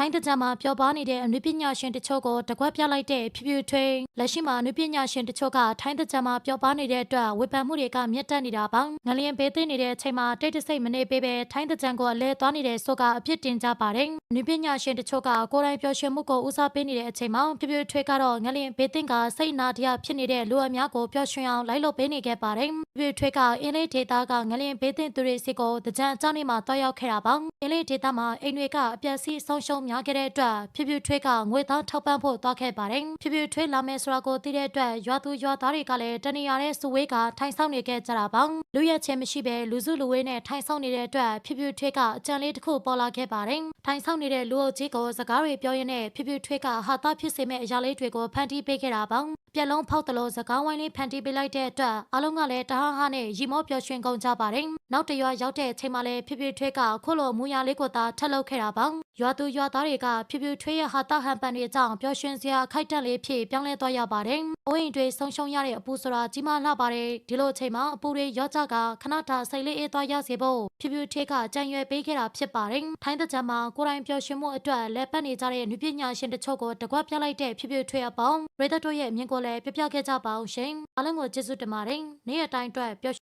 ထိုင်းတကြမှာပျော်ပါနေတဲ့အနုပညာရှင်တချို့ကိုတကွက်ပြလိုက်တဲ့ဖြူဖြူထွေးလက်ရှိမှာအနုပညာရှင်တချို့ကထိုင်းတကြမှာပျော်ပါနေတဲ့အတွက်ဝေဖန်မှုတွေကမြင့်တက်နေတာပါငလျင်ဘေးသိနေတဲ့အချိန်မှာတိတ်တဆိတ်မနေပေးပဲထိုင်းတကြကိုအလဲသွားနေတဲ့ဆိုကအပြစ်တင်ကြပါတယ်အနုပညာရှင်တချို့ကကိုယ်တိုင်ပျော်ရွှင်မှုကိုဦးစားပေးနေတဲ့အချိန်မှာဖြူဖြူထွေးကတော့ငလျင်ဘေးသိကစိတ်နာတရားဖြစ်နေတဲ့လူအများကိုပျော်ရွှင်အောင်လိုက်လုပ်ပေးနေခဲ့ပါတယ်ဖြူဖြူထွေးကအင်းလေးဒေတာကငလျင်ဘေးသိသူတွေစီကိုတကြအကြောင်းနေမှာတွားရောက်ခဲ့တာပါအင်းလေးဒေတာမှာအိမ်တွေကအပြက်စီးဆုံးရှုံးများခဲ့တဲ့အတွက်ဖြူဖြူထွေးကငွေသားထောက်ပံ့ဖို့တွားခဲ့ပါတယ်ဖြူဖြူထွေးလာမယ်ဆိုတာကိုသိတဲ့အတွက်ရွာသူရွာသားတွေကလည်းတနေရာတဲ့စုဝေးကထိုင်ဆောင်နေခဲ့ကြတာပါလူရက်ချင်းမရှိပဲလူစုလူဝေးနဲ့ထိုင်ဆောင်နေတဲ့အတွက်ဖြူဖြူထွေးကအကြံလေးတစ်ခုပေါ်လာခဲ့ပါတယ်ထိုင်ဆောင်နေတဲ့လူအုပ်ကြီးကိုစကားတွေပြောရင်းနဲ့ဖြူဖြူထွေးကဟာတာဖြစ်စေမဲ့အရာလေးတွေကိုဖန်တီးပေးခဲ့တာပါပြက်လုံးဖောက်တလို့စကားဝိုင်းလေးဖန်တီးပေးလိုက်တဲ့အတွက်အားလုံးကလည်းတဟဟနဲ့ရီမောပျော်ရွှင်ကုန်ကြပါတယ်နောက်တရွာရောက်တဲ့အချိန်မှလည်းဖြူဖြူထွေးကခုလိုမူရလေးကိုသာထပ်လုပ်ခဲ့တာပါ ရွာသူရွာသားတွေကဖြူဖြူထွေးရဲ့ဟာတာဟန်ပန်တွေအကြောင်းပျော်ရွှင်စရာခိုက်တက်လေးဖြစ်ပြောင်းလဲသွားရပါတယ်အိုးအိမ်တွေဆုံးရှုံးရတဲ့အပူဆိုတာကြီးမားလှပါတယ်ဒီလိုအချိန်မှာအပူတွေရောကြကခဏတာစိတ်လေးအေးသွားရစေဖို့ဖြူဖြူထွေးကကြံရွယ်ပေးခဲ့တာဖြစ်ပါတယ်ထိုင်းတကြမှာကိုယ်တိုင်ပျော်ရွှင်မှုအတွက်လဲပတ်နေကြတဲ့နုပညာရှင်တချို့ကိုတကွပြလိုက်တဲ့ဖြူဖြူထွေးအပေါင်းရေဒတ်တို့ရဲ့အမြင်ကိုလည်းပြပြခဲ့ကြပါအောင်ရှင်အားလုံးကိုကျေးဇူးတင်ပါတယ်နေ့ရက်တိုင်းအတွက်ပျော်